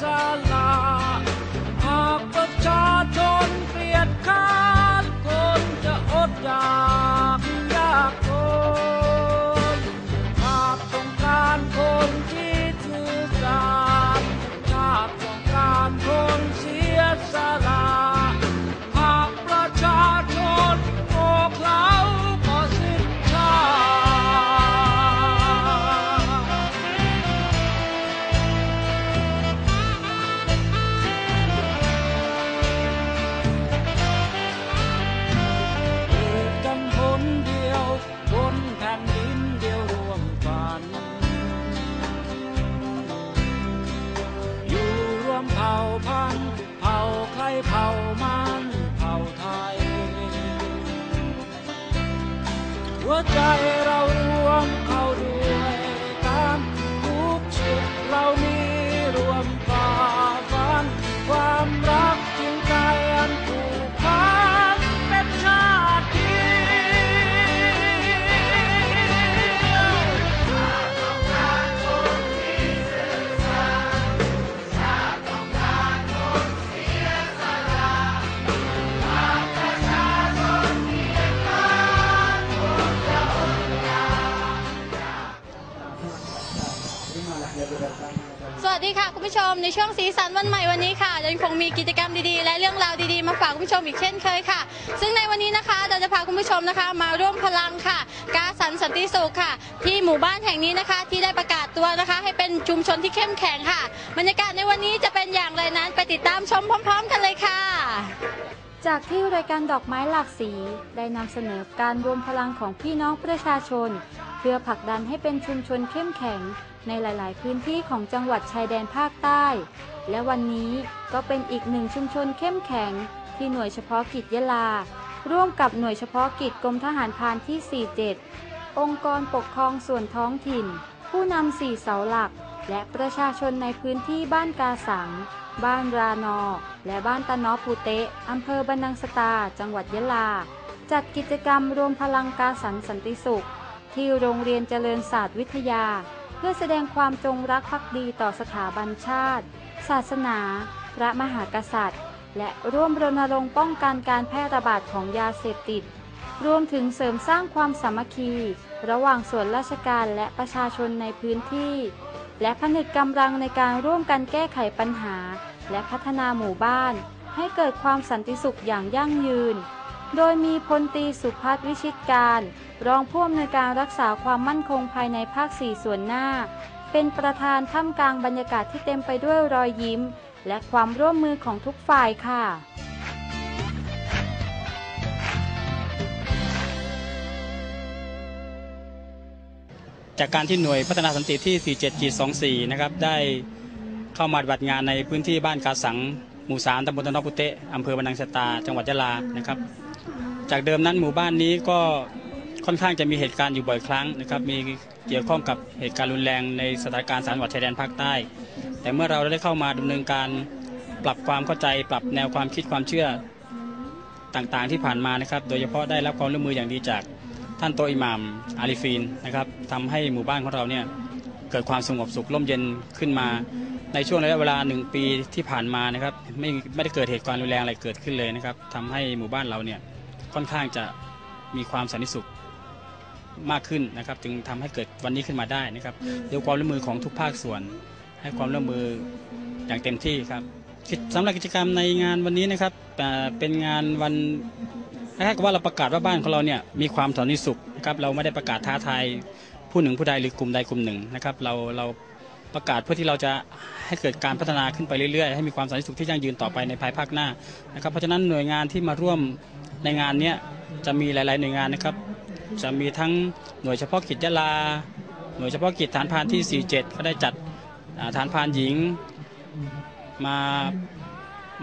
สลาหากประชาชนเกลียดค้านคนจะอดอยากยากคนหากต้องการคนที่ถือสารหากต้องการคนเสียสละ หัว สวัสดีค่ะคุณผู้ชมในช่วงสีสันวันใหม่วันนี้ค่ะยังคงมีกิจกรรมดีๆ และเรื่องราวดีๆมาฝากคุณผู้ชมอีกเช่นเคยค่ะ ซึ่งในวันนี้นะคะเราจะพาคุณผู้ชมนะคะ มาร่วมพลังค่ะ กาสันสันติสุขค่ะ ที่หมู่บ้านแห่งนี้นะคะ ที่ได้ประกาศตัวนะคะ ให้เป็นชุมชนที่เข้มแข็งค่ะบรรยากาศในวันนี้จะเป็นอย่างไรนั้น ไปติดตามชมพร้อม ๆ กันเลยค่ะ จากที่รายการดอกไม้หลากสีได้นำเสนอการรวมพลังของพี่น้องประชาชน เพื่อผลักดันให้เป็นชุมชนเข้มแข็ง ในหลาย ๆ พื้นที่ของจังหวัดชายแดนภาคใต้ และวันนี้ก็เป็นอีกหนึ่งชุมชนเข้มแข็ง ที่หน่วยเฉพาะกิจยะลา ร่วมกับหน่วยเฉพาะกิจกรมทหารพรานที่ 47 องค์กรปกครองส่วนท้องถิ่น ผู้นำสี่เสาหลัก และประชาชนในพื้นที่บ้านกาสัง บ้านรานอ และบ้านตะนอปูเตะอำเภอบรรนังสตา จังหวัดยะลา จัดกิจกรรมรวมพลังกาสันสันติสุข ที่โรงเรียนเจริญศาสตร์วิทยา พื่อแสดงความจงรักภักดีต่อสถาบันชาติ ศาสนา พระมหากษัตริย์ และร่วมรณรงค์ป้องกันการแพร่ระบาดของยาเสพติด รวมถึงเสริมสร้างความสามัคคี ระหว่างส่วนราชการและประชาชนในพื้นที่ และผนึกกำลังในการร่วมกันแก้ไขปัญหา และพัฒนาหมู่บ้าน ให้เกิดความสันติสุขอย่างยั่งยืน โดยมีพลตีสุพัฒวิชิตการ รองผู้อำนวยการรักษาความมั่นคงภายในภาค 4 ส่วนหน้า เป็นประธานท่ามกลางบรรยากาศที่เต็มไปด้วยรอยยิ้ม และความร่วมมือของทุกฝ่ายค่ะจากการที่หน่วยพัฒนาสันติที่ 47.24 นะครับ ได้เข้ามาปฏิบัติงานในพื้นที่บ้านกาสัง หมู่สามตำบลตนอปุเตะอำเภอบันนังสตา จังหวัดยะลา นะครับ จากเดิมนั้นหมู่บ้านนี้ก็ค่อนข้างจะมีเหตุการณ์อยู่บ่อยครั้งนะครับ มีเกี่ยวข้องกับเหตุการณ์รุนแรงในสถานการณ์สามจังหวัดชายแดนภาคใต้ แต่เมื่อเราได้เข้ามาดำเนินการปรับความเข้าใจ ปรับแนวความคิดความเชื่อต่างๆ ที่ผ่านมานะครับ โดยเฉพาะได้รับความร่วมมืออย่างดีจากท่านโตอิหม่ามอาลีฟีนนะครับทำให้หมู่บ้านของเราเนี่ยเกิดความสงบสุขร่มเย็นขึ้นมา ในช่วงระยะเวลาหนึ่งปีที่ผ่านมานะครับไม่ไม่ได้เกิดเหตุการณ์รุนแรงอะไรเกิดขึ้นเลยนะครับทำให้หมู่บ้านเราเนี่ย ค่อนข้างจะมีความสันติสุขมากขึ้นนะครับ จึงทำให้เกิดวันนี้ขึ้นมาได้นะครับด้วยความร่วมมือของทุกภาคส่วน ให้ความร่วมมืออย่างเต็มที่ครับกิจสำหรับกิจกรรมในงานวันนี้นะครับอ่าเป็นงานวันคล้ายๆกับว่าเราประกาศว่าบ้านของเราเนี่ยมีความสันติสุขนะครับเราไม่ได้ประกาศท้าทายผู้หนึ่งผู้ใดหรือกลุ่มใดกลุ่มหนึ่งนะครับเราเราประกาศเพื่อที่เราจะให้เกิดการพัฒนาขึ้นไปเรื่อยๆ ให้มีความสันติสุขที่ยั่งยืนต่อไปในภายภาคหน้านะครับเพราะฉะนั้นหน่วยงานที่มาร่วม ในงานนี้จะมีหลาย ๆ หน่วยงานนะครับ จะมีทั้งหน่วยเฉพาะกิจยะลา หน่วยเฉพาะกิจฐานพานที่ 47 ก็ได้จัดฐานพานหญิงมา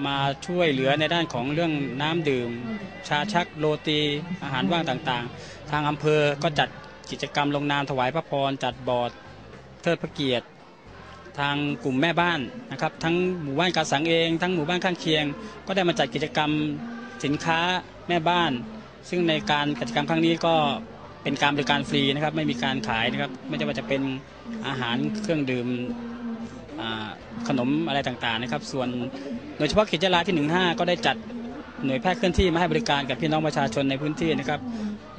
มาช่วยเหลือในด้านของเรื่องน้ำดื่ม ชาชักโรตีอาหารว่างต่างๆ ทางอำเภอก็จัดกิจกรรมลงนามถวายพระพร จัดบอร์ดเทิดพระเกียรติ ทางกลุ่มแม่บ้านนะครับ ทั้งหมู่บ้านกาสังเอง ทั้งหมู่บ้านข้างเคียง ก็ได้มาจัดกิจกรรม สินค้าแม่บ้าน ซึ่งในการกิจกรรมครั้งนี้ก็เป็นการบริการฟรีนะครับ ไม่มีการขายนะครับ ไม่ว่าจะเป็นอาหารเครื่องดื่มขนมอะไรต่างๆนะครับ ส่วนโดยเฉพาะเขตยะลาที่ 15 ก็ได้จัดหน่วยแพทย์เคลื่อนที่มาให้บริการกับพี่น้องประชาชนในพื้นที่นะครับ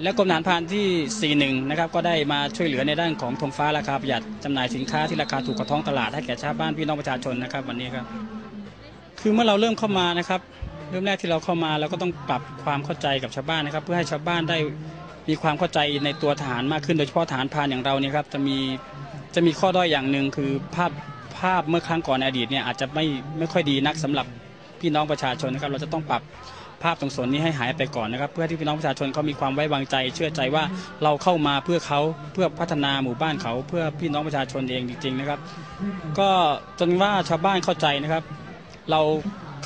และกรมทหารพานที่ 41 นะครับ ก็ได้มาช่วยเหลือในด้านของธงฟ้าราคาประหยัดจำหน่ายสินค้าที่ราคาถูกกว่าท้องตลาดให้แก่ชาวบ้านพี่น้องประชาชนนะครับวันนี้ครับ คือเมื่อเราเริ่มเข้ามานะครับ เริ่มแรกที่เราเข้ามาเราก็ต้องปรับความเข้าใจกับชาวบ้านนะครับ เพื่อให้ชาวบ้านได้มีความเข้าใจในตัวทหารมากขึ้นโดยเฉพาะทหารพรานอย่างเราเนี่ยครับจะมีจะมีข้อด้อยอย่างหนึ่งคือภาพภาพเมื่อครั้งก่อนในอดีตเนี่ยอาจจะไม่ไม่ค่อยดีนักสำหรับพี่น้องประชาชนนะครับ เราจะต้องปรับภาพตรงส่วนนี้ให้หายไปก่อนนะครับ เพื่อที่พี่น้องประชาชนเขามีความไว้วางใจ เชื่อใจว่าเราเข้ามาเพื่อเขาเพื่อพัฒนาหมู่บ้านเขา เพื่อพี่น้องประชาชนเองจริง ๆนะครับ ก็จนว่าชาวบ้านเข้าใจนะครับ เรา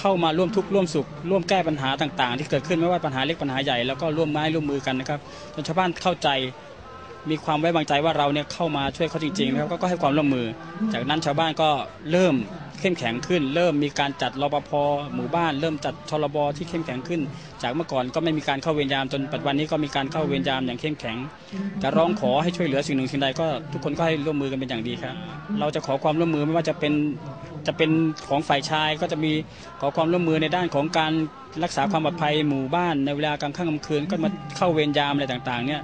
เข้ามาร่วมทุกข์ร่วมสุข ร่วมแก้ปัญหาต่างๆ ที่เกิดขึ้นไม่ว่าปัญหาเล็กปัญหาใหญ่แล้วก็ร่วมไม้ร่วมมือกันนะครับจนชาวบ้านเข้าใจมีความไว้วางใจว่าเราเนี่ยเข้ามาช่วยเขาจริงๆนะครับก็ก็ให้ความร่วมมือ จากนั้นชาวบ้านก็เริ่ม เข้มแข็งขึ้น เริ่มมีการจัดรปภหมู่บ้าน เริ่มจัดชลบที่เข้มแข็งขึ้น จากเมื่อก่อนก็ไม่มีการเข้าเวรยามจนปัจจุบันนี้ก็มีการเข้าเวรยามอย่างเข้มแข็งจะร้องขอให้ช่วยเหลือสิ่งหนึ่งสิ่งใดก็ทุกคนก็ให้ร่วมมือกันเป็นอย่างดีครับ เราจะขอความร่วมมือไม่ว่าจะเป็นจะเป็นของฝ่ายชายก็จะมีขอความร่วมมือในด้านของการรักษาความปลอดภัยหมู่บ้านในเวลากลางค่ำกลางคืนก็มาเข้าเวรยามอะไรต่างๆเนี่ย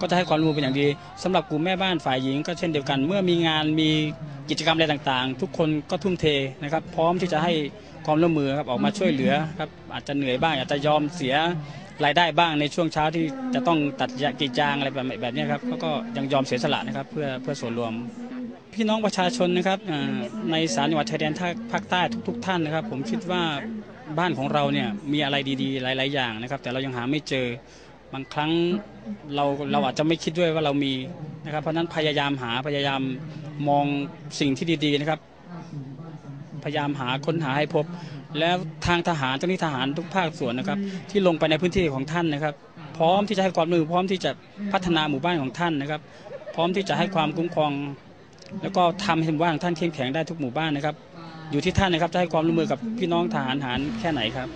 ก็จะให้ความรู้เป็นอย่างดีสำหรับกลุ่มแม่บ้านฝ่ายหญิง ก็เช่นเดียวกัน เมื่อมีงานมีกิจกรรมอะไรต่างๆ ทุกคนก็ทุ่มเทนะครับ พร้อมที่จะให้ความร่วมมือครับออกมาช่วยเหลือครับอาจจะเหนื่อยบ้าง อาจจะยอมเสียรายได้บ้างในช่วงเช้าที่จะต้องตัดยากีดยางอะไรแบบแบบนี้ครับเขาก็ยังยอมเสียสละนะครับเพื่อเพื่อส่วนรวม พี่น้องประชาชนนะครับในสามจังหวัดชายแดนภาคใต้ทุก ๆ ท่านนะครับ ผมคิดว่าบ้านของเราเนี่ยมีอะไรดีๆ หลาย ๆ อย่างนะครับ แต่เรายังหาไม่เจอ บางครั้งเราเราอาจจะไม่คิดด้วยว่าเรามีนะครับ เพราะนั้นพยายามหาพยายามมองสิ่งที่ดีๆนะครับ พยายามหาค้นหาให้พบ แล้วทางทหารเจ้าหน้าที่ทหารทุกภาคส่วนนะครับ ที่ลงไปในพื้นที่ของท่านนะครับ พร้อมที่จะให้ความร่วมมือพร้อมที่จะพัฒนาหมู่บ้านของท่านนะครับ พร้อมที่จะให้ความคุ้มครอง แล้วก็ทำให้หมู่บ้านของท่านเข้มแข็งได้ทุกหมู่บ้านนะครับ อยู่ที่ท่านนะครับจะให้ความร่วมมือกับพี่น้องทหารหารแค่ไหนครับ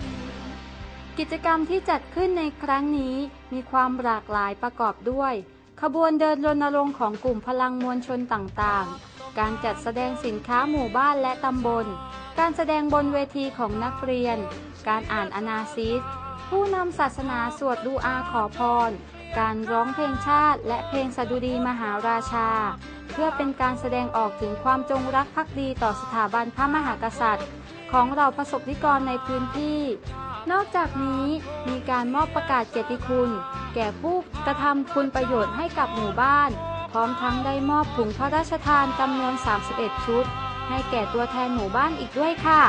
กิจกรรมที่จัดขึ้นในครั้งนี้มีความหลากหลายประกอบด้วย ขบวนเดินรณรงค์ของกลุ่มพลังมวลชนต่างๆ การจัดแสดงสินค้าหมู่บ้านและตำบล การแสดงบนเวทีของนักเรียน การอ่านอนาซิสผู้นำศาสนาสวดดูอาขอพร การร้องเพลงชาติ และเพลงสดุดีมหาราชา เพื่อเป็นการแสดงออกถึงความจงรักภักดีต่อสถาบันพระมหากษัตริย์ ของเราประสบนิกรในพื้นที่ นอกจากนี้มีการมอบประกาศเกียรติคุณ แก่ผู้กระทำคุณประโยชน์ให้กับหมู่บ้าน พร้อมทั้งได้มอบถุงพระราชทานจำนวน 31 ชุด ให้แก่ตัวแทนหมู่บ้านอีกด้วยค่ะ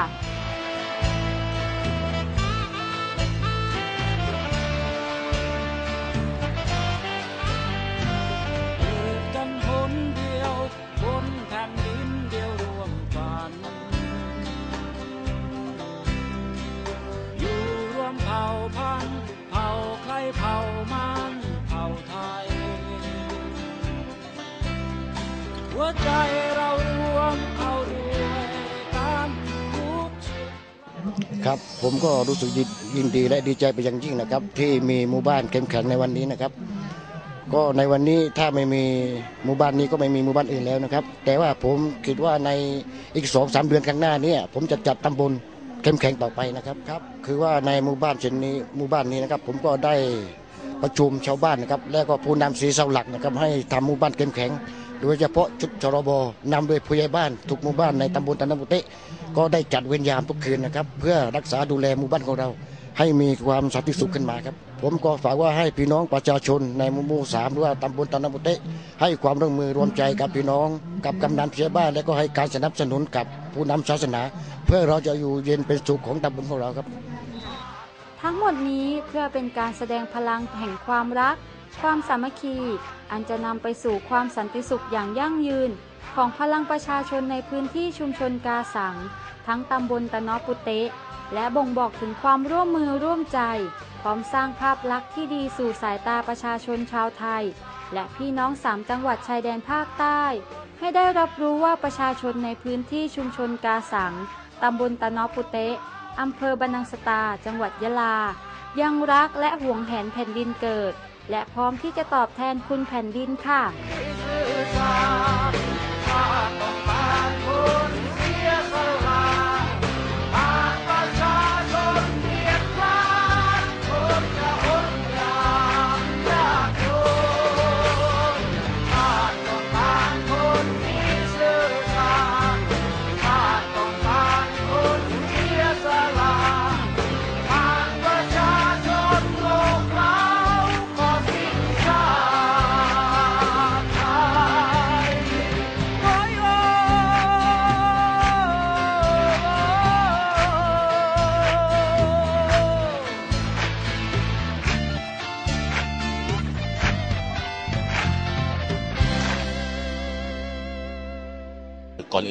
มันเผ่าไทย หัวใจเรารวมเข้าด้วยกันทุกครับผมก็รู้สึกยินยินดีและดีใจไปนอย่างยิ่งนะครับ ที่มีหมู่บ้านเข้มแข็งในวันนี้นะครับ ก็ในวันนี้ถ้าไม่มีหมู่บ้านนี้ก็ไม่มีหมู่บ้านอื่นแล้วนะครับ แต่ว่าผมคิดว่าในอีกสองสามเดือนข้างหน้าเนี้ผมจะจัดตำบลเข้มแข็งต่อไปนะครับครับ คือว่าในหมู่บ้านเช่นนี้หมู่บ้านนี้นะครับ ผมก็ได้ ประชุมชาวบ้านนะครับและก็ผู้นำสีเสาหลักนะครับให้ทำหมู่บ้านเข้มแข็งโดยเฉพาะชุดชรบนำโดยผู้ใหญ่บ้านทุกหมู่บ้านในตำบลตันนบุเตะก็ได้จัดเวรยามทุกคืนนะครับ เพื่อรักษาดูแลหมู่บ้านของเรา ให้มีความสันติสุขขึ้นมาครับ ผมก็ฝากว่าให้พี่น้องประชาชนในหมู่หมู่สามหรือว่าตำบลตันนบุเตะให้ความร่วมมือรวมใจกับพี่น้อง กับกำนันผู้ใหญ่บ้าน และก็ให้การสนับสนุนกับผู้นำศาสนา เพื่อเราจะอยู่เย็นเป็นสุขของตำบลของเราครับ ทั้งหมดนี้เพื่อเป็นการแสดงพลังแห่งความรัก ความสามัคคี อันจะนำไปสู่ความสันติสุขอย่างยั่งยืน ของพลังประชาชนในพื้นที่ชุมชนกาสัง ทั้งตำบลตะนอปุเตะ และบ่งบอกถึงความร่วมมือร่วมใจ พร้อมสร้างภาพลักษณ์ที่ดีสู่สายตาประชาชนชาวไทย และพี่น้องสามจังหวัดชายแดนภาคใต้ ให้ได้รับรู้ว่าประชาชนในพื้นที่ชุมชนกาสังตำบลตะนอปุเตะ อำเภอบรรนังสตา จังหวัดยะลา ยังรักและหวงแหนแผ่นดินเกิด และพร้อมที่จะตอบแทนคุณแผ่นดินค่ะ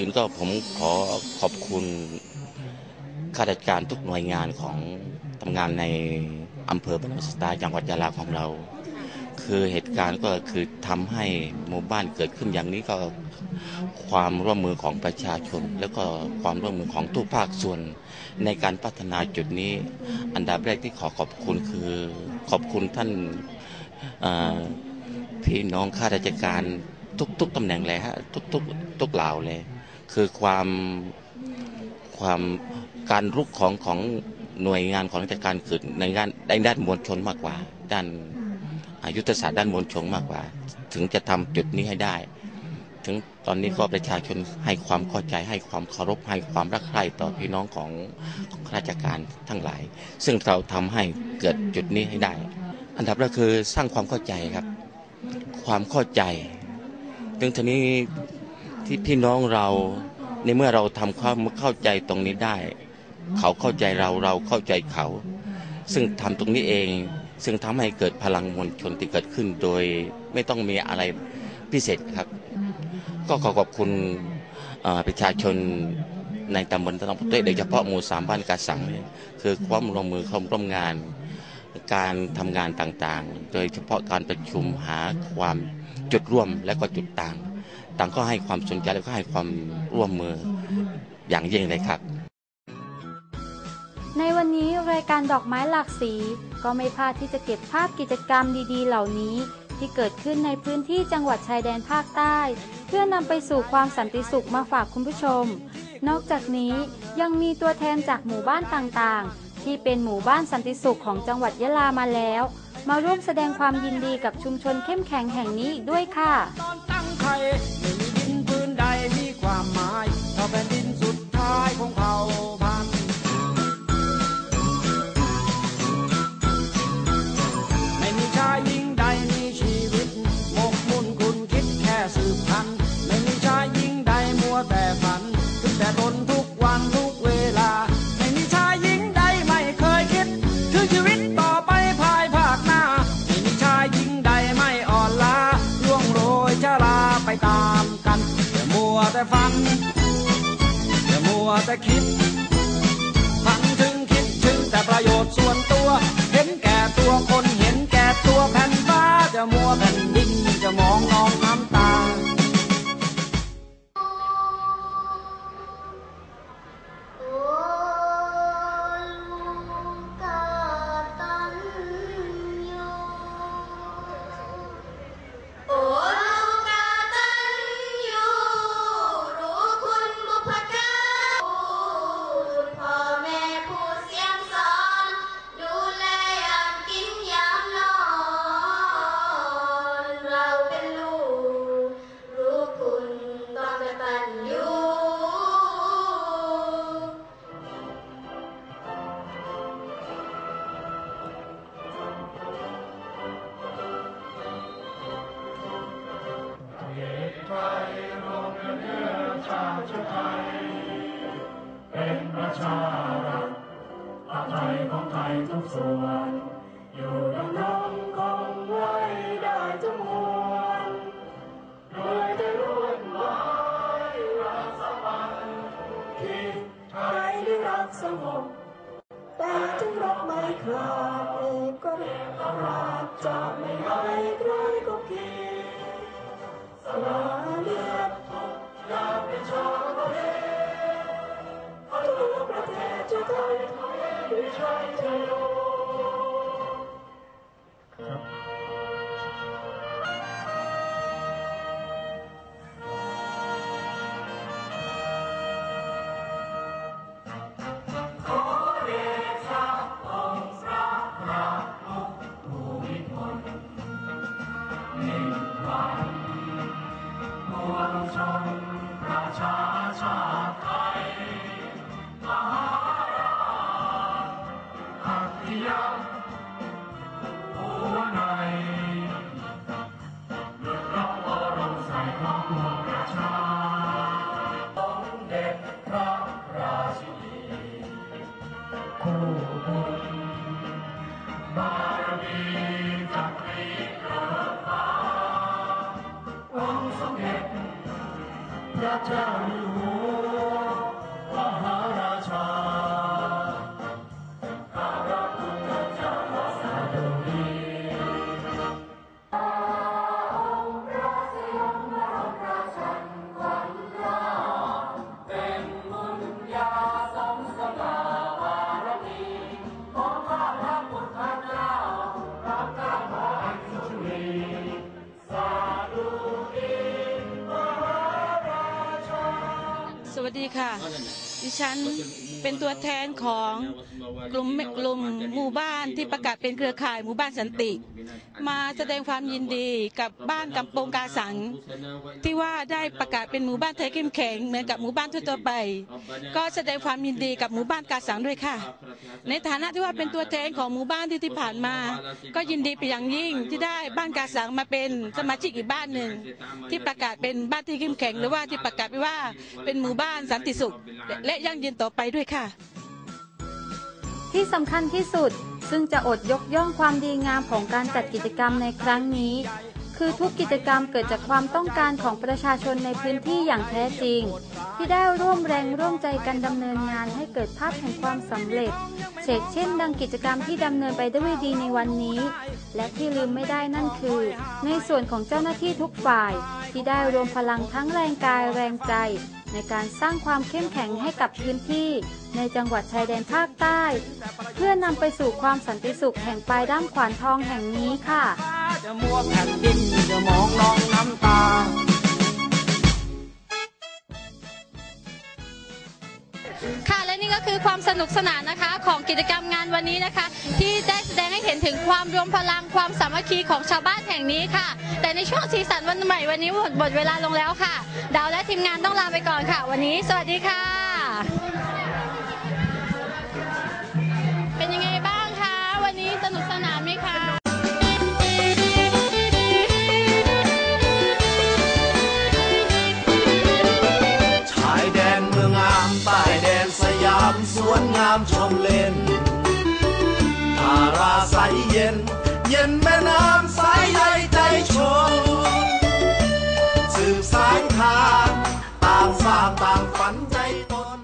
อื่นก็ผมขอขอบคุณข้าราชการทุกหน่วยงานของทำงานในอำเภอบรรนังสตาจังหวัดยะลาของเรา คือเหตุการณ์ก็คือทำให้หมู่บ้านเกิดขึ้นอย่างนี้ก็ความร่วมมือของประชาชน แล้วก็ความร่วมมือของทุกภาคส่วนในการพัฒนาจุดนี้ อันดับแรกที่ขอขอบคุณคือขอบคุณท่านพี่น้องข้าราชการทุกๆตำแหน่งเลยฮะทุกๆทุกเหล่าเลย คือความความการรุกของของหน่วยงานของราชการคือในงานในด้านมวลชนมากกว่า ด้านอายุทธศาสตร์ด้านมวลชนมากกว่า ถึงจะทำจุดนี้ให้ได้ ถึงตอนนี้ก็ประชาชนให้ความเข้าใจให้ความเคารพให้ความรักใคร่ต่อพี่น้องของของราชการทั้งหลาย ซึ่งเราทำให้เกิดจุดนี้ให้ได้ อันดับแรกคือสร้างความเข้าใจครับ ความเข้าใจถึงทีนี้ ที่พี่น้องเราในเมื่อเราทำความเข้าใจตรงนี้ได้ เขาเข้าใจเราเราเข้าใจเขา ซึ่งทำตรงนี้เอง ซึ่งทำให้เกิดพลังมวลชนที่เกิดขึ้นโดยไม่ต้องมีอะไรพิเศษครับ ก็ขอขอบคุณประชาชนในตำบลตะนองพุเตโดยเฉพาะหมู่สามบ้านกาสังเนี่ยคือความร่วมมือความร่วมงาน การทำงานต่างๆ โดยเฉพาะการประชุมหาความจุดร่วมและก็จุดต่าง ต่างก็ให้ความสนใจและก็ให้ความร่วมมืออย่างยิ่งเลยครับ ในวันนี้รายการดอกไม้หลากสี ก็ไม่พลาดที่จะเก็บภาพกิจกรรมดีๆ เหล่านี้ ที่เกิดขึ้นในพื้นที่จังหวัดชายแดนภาคใต้ เพื่อนำไปสู่ความสันติสุขมาฝากคุณผู้ชม นอกจากนี้ยังมีตัวแทนจากหมู่บ้านต่างๆ ที่เป็นหมู่บ้านสันติสุขของจังหวัดยะลามาแล้ว มาร่วมแสดงความยินดีกับชุมชนเข้มแข็งแห่งนี้อีกด้วยค่ะ ไม่มีดินพื้นใดมีความหมายเท่าแผ่นดินสุดท้ายของเผ่า แต่คิด ชาวเป็นประชารัฐอาไทยของไทยทุกส่วน อยู่ดำรงคงไว้ได้ทุกมวลโดยจะรุ่นไม้รักสมันคิดไทยที่รักสงบแต่ถึงรบไม่คลาดเอกราชจะไม่ให้ใครก็ขีดสละเลือด อย ดิฉันเป็นตัวแทนของกลุ่มกลุ่มหมู่บ้านที่ประกาศเป็นเครือข่ายหมู่บ้านสันติ มาแสดงความยินดีกับบ้านกำปงกาสัง ที่ว่าได้ประกาศเป็นหมู่บ้านไทยเข้มแข็งเหมือนกับหมู่บ้านทั่วไป ก็แสดงความยินดีกับหมู่บ้านกาสังด้วยค่ะ ในฐานะที่ว่าเป็นตัวแทนของหมู่บ้านที่ที่ผ่านมา ก็ยินดีไปนอย่างยิ่งที่ได้บ้านกาสังมาเป็นสมาชิกอีกบ้านหนึ่งที่ประกาศเป็นบ้านที่เข้มแข็ง หรือว่าที่ประกาศไปว่าเป็นหมู่บ้านสันติสุข และยั่งยืนต่อไปด้วยค่ะ ที่สำคัญที่สุด ซึ่งจะอดยกย่องความดีงามของการจัดกิจกรรมในครั้งนี้ คือทุกกิจกรรมเกิดจากความต้องการของประชาชนในพื้นที่อย่างแท้จริง ที่ได้ร่วมแรงร่วมใจกันดำเนินงานให้เกิดภาพแห่งความสำเร็จเชกเช่น ดังกิจกรรมที่ดำเนินไปด้วยดีในวันนี้ และที่ลืมไม่ได้นั่นคือ ในส่วนของเจ้าหน้าที่ทุกฝ่าย ที่ได้รวมพลังทั้งแรงกายแรงใจ ในการสร้างความเข้มแข็งให้กับพื้นที่ ในจังหวัดชายแดนภาคใต้ เพื่อนำไปสู่ความสันติสุขแห่งปลายด้ามขวานทองแห่งนี้ค่ะจะมัวแผ่นดินจะมองน้องน้ำตา ก็คือความสนุกสนานนะคะ ของกิจกรรมงานวันนี้นะคะ ที่ได้แสดงให้เห็นถึงความรวมพลังความสามัคคีของชาวบ้านแห่งนี้ค่ะ แต่ในช่วงสีสันวันใหม่วันนี้หมดหมดเวลาลงแล้วค่ะ ดาวและทีมงานต้องลาไปก่อนค่ะ วันนี้ สวัสดีค่ะ นงามชมเล่นทาราใสเย็น เย็นแม่น้ำสายใยใจชนสืบสายทางต่างสร้างต่างฝันใจ